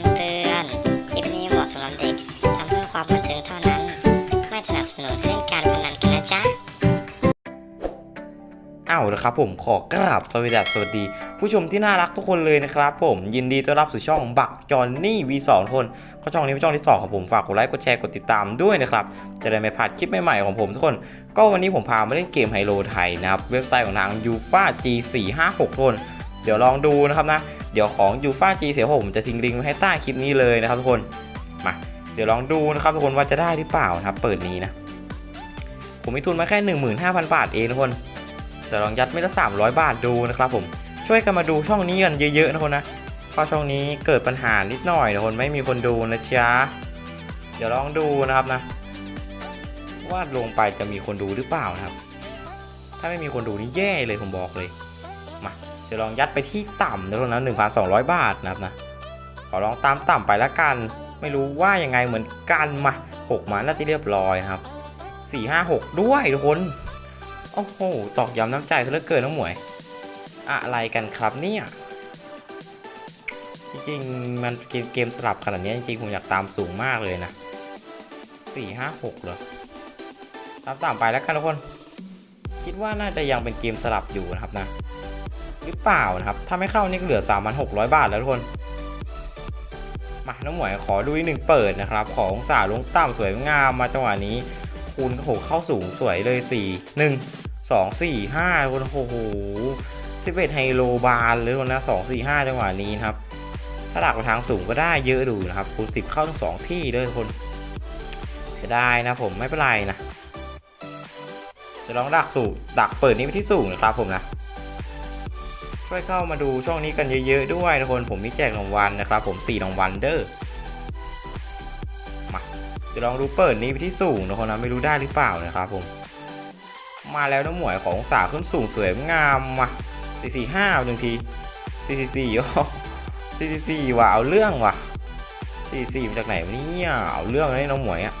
ำเตือน คลิปนี้เหมาะสำหรับเด็ก ทำเพื่อความบันเทิงเท่านั้น ไม่สนับสนุนเล่นการพนันกันนะจ๊ะเอาละครับผมขอกราบสวัสดีสวัสดี ผู้ชมที่น่ารักทุกคนเลยนะครับผมยินดีต้อนรับสู่ช่องบักจอนนี่วีสองคนก็ช่องนี้เป็นช่องที่ 2 ของผมฝากกดไลค์กดแชร์กดติดตามด้วยนะครับจะได้ไม่พลาดคลิปใหม่ๆของผมทุกคน ก็วันนี้ผมพามาเล่นเกมไฮโลไทยนะครับเว็บไซต์ของทางยูฟ่า G456 ทุกคน เดี๋ยวลองดูนะครับนะ เดี๋ยวของ u f a G46 ผมจะทิ้งลิงก์ไว้ให้ใต้คลิปนี้เลยนะครับทุกคน มา เดี๋ยวลองดูนะครับทุกคนว่าจะได้หรือเปล่านะครับ เปิดนี้นะ ผมมีทุนมาแค่ 15,000 บาทเองทุกคนแต่ลองยัดไม่ละ 300 บาทดูนะครับผม ช่วยกันมาดูช่องนี้กันเยอะๆนะคนนะเพราะช่องนี้เกิดปัญหานิดหน่อยนะคนไม่มีคนดูนะจ๊ะ เดี๋ยวลองดูนะครับนะว่าลงไปจะมีคนดูหรือเปล่านะครับ ถ้าไม่มีคนดูนี่แย่เลยผมบอกเลย เดี๋ยวลองยัดไปที่ต่ำนะทุกคนนะ1,200บาทนะครับนะขอลองตามต่ำไปละกัน ไม่รู้ว่ายังไงเหมือนกันมาหกมาน่าจะเรียบร้อยครับสี่ห้าหกด้วยทุกคนโอ้โหตอกย้ำน้ำใจซะเหลือเกินน้องหมวย อะไรกันครับเนี่ยจริงๆมันเกมเกมสลับขนาดนี้จริงๆผมอยากตามสูงมากเลยนะสี่ห้าหกเหรอตามตามไปแล้วกันทุกคน คิดว่าน่าจะยังเป็นเกมสลับอยู่นะครับนะ หรือเปล่านะครับ ถ้าไม่เข้านี่ก็เหลือ 3,600 บาทแล้วทุกคน มาน้องหมวยขอดูอีกหนึ่งเปิดนะครับ ของสาลงต่ำสวยงามมาจังหวะนี้ คูณโอ้โหเข้าสูงสวยเลย 4 1 2 4 5คนโอ้โห11ไฮโลบาลเลยคนนะ2 4 5 จังหวะนี้นะครับ ถ้าดักไปทางสูงก็ได้เยอะดูนะครับ คูณ 10 เข้าทั้งสองที่เลยคนจะได้นะผมไม่เป็นไรนะจะลองดักสูงดักเปิดนี้ไปที่สูงนะครับผมนะ ช่วยเข้ามาดูช่องนี้กันเยอะๆด้วยทุกคนผมมีแจกรางวัลนะครับ ผม4รางวัลเด้อมาเดี๋ยวลองดูเปิดนี้ไปที่สูงนะคนนะไม่รู้ได้หรือเปล่านะครับผม มาแล้วน้ำหมวยของสาขึ้นสูงสวยงามมา4 4 5หนึ่งที4 4 4โอ้4 4 4ว่ะเอาเรื่องว่ะ4 4มาจากไหนวะเนี่ยเอาเรื่องเลยน้องหมวยอะ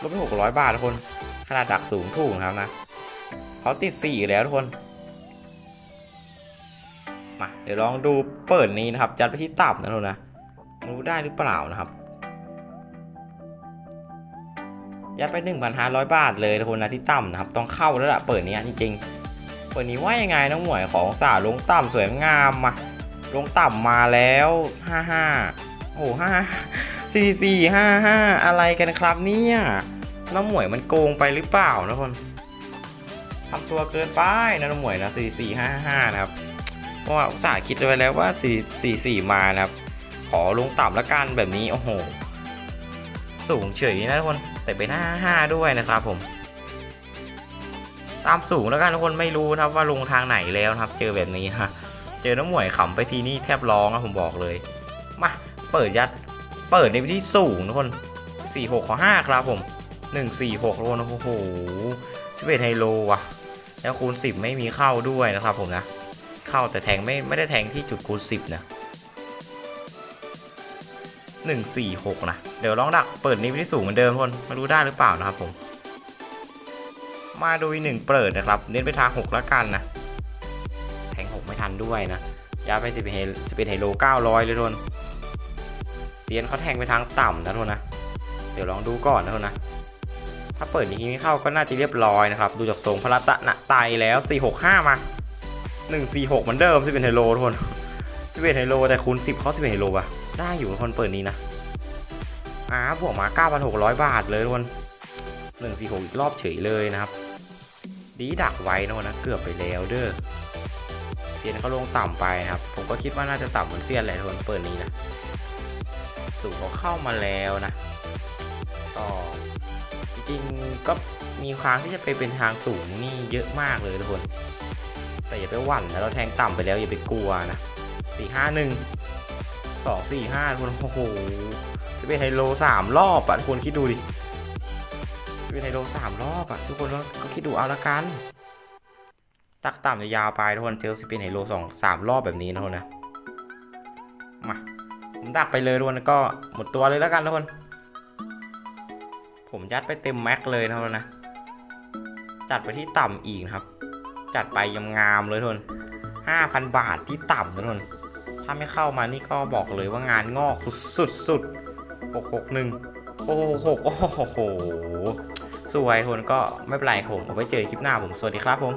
ลดไป600บาททุกคนขนาดดักสูงถูกนะครับนะเขาติด4แล้วทุกคน เดี๋ยวลองดูเปิดนี้นะครับจัดไปที่ต่ำนะทุกคนนะรู้ได้หรือเปล่านะครับยัดไป 1,500 บาทเลยทุกคนนะที่ต่ำนะครับ ต้องเข้าแล้วล่ะเปิดนี้จริงๆเปิดนี้ว่ายังไงน้องหมวยของสาลงต่ำสวยงามมาลงต่ำมาแล้ว 55 โอ้ห้าสี่สี่ห้าห้าอะไรกันครับเนี่ยน้องหมวยมันโกงไปหรือเปล่านะทุกคนทำตัวเกินไปนะน้องหมวยนะสี่สี่ห้าห้านะครับ เพราะว่าอุตส่าห์คิดไว้แล้วว่า4 4 4มานะครับ ขอลงต่ำละกันแบบนี้ โอ้โห สูงเฉยนะทุกคน แต่เป็น5 5ด้วยนะครับผม ตามสูงแล้วกันทุกคนไม่รู้นะครับว่าลงทางไหนแล้วนะครับ เจอแบบนี้ฮะ เจอน้ำหมวยขำไปทีนี่แทบร้องนะผมบอกเลย มา เปิดยัด เปิดในวิธีสูงทุกคน4 6ขอ5ครับผม 1 4 6ทุกคนโอ้โห11ไฮโลว่ะ แล้วคูณ 10 ไม่มีเข้าด้วยนะครับผมนะ เข้าแต่แทงไม่ไม่ได้แทงที่จุดคูณสิบนะหนึ่งสี่หกนะ เดี๋ยวลองดักเปิดนี้ไปที่สูงเหมือนเดิมทุกคนมาดูได้หรือเปล่านะครับผม มาดูอีกหนึ่งเปิดนะครับ เน้นไปทางหกแล้วกันนะแทงหกไม่ทันด้วยนะยาไปสิบเฮสิบเอ็ดไฮโลเก้าร้อยเลยทุนเซียนเขาแทงไปทางต่ำนะทุนนะ เดี๋ยวลองดูก่อนนะทุนนะถ้าเปิดนี้ไม่เข้าก็น่าจะเรียบร้อยนะครับ ดูจากทรงพระตะนะไตแล้วสี่หกห้ามา หนึ่งสี่หกเหมือนเดิมสิเป็นไฮโลทุกคนสิเป็นไฮโลแต่คูณสิบเข้าสิเป็นไฮโลอะได้อยู่คนเปิดนี้นะอ่าบวกมาเก้าพันหกร้อยบาทเลยทุกคนหนึ่งสี่หกอีกรอบเฉยเลยนะครับ ดีดักไว้นะนะเกือบไปแล้วเด้อเซียนเขาลงต่ำไปนะครับ ผมก็คิดว่าน่าจะต่ำเหมือนเซียนแหละทุกคนเปิดนี้นะสูงเขาเข้ามาแล้วนะก็จริงก็มีความที่จะไปเป็นทางสูงนี่เยอะมากเลยทุกคน แต่อย่าไปหวั่นนะเราแทงต่ำไปแล้วอย่าไปกลัวนะสี่ห้าหนึ่งสองสี่ห้าคนโอ้โหจะเป็นไฮโลสามรอบอะทุกคนคิดดูดิจะเป็นไฮโลสามรอบอะทุกคนก็คิดดูเอาละกัน ตักต่ำจะยาวไปทุกคนเจอสิเป็นไฮโลสองสามรอบแบบนี้นะทุกคนนะมาผมดักไปเลยทุกคนก็หมดตัวเลยแล้วกันทุกคนผมยัดไปเต็มแม็กเลยนะทุกคนนะจัดไปที่ต่ำอีกครับ จัดไปยำงามเลยทุน5,000 บาทที่ต่ำนะทุนถ้าไม่เข้ามานี่ก็บอกเลยว่างานงอกสุดสุดๆ661โอ้โหโอ้โหสวยทุนก็ไม่เป็นไรผมเอาไว้เจอคลิปหน้าผมสวัสดีครับผม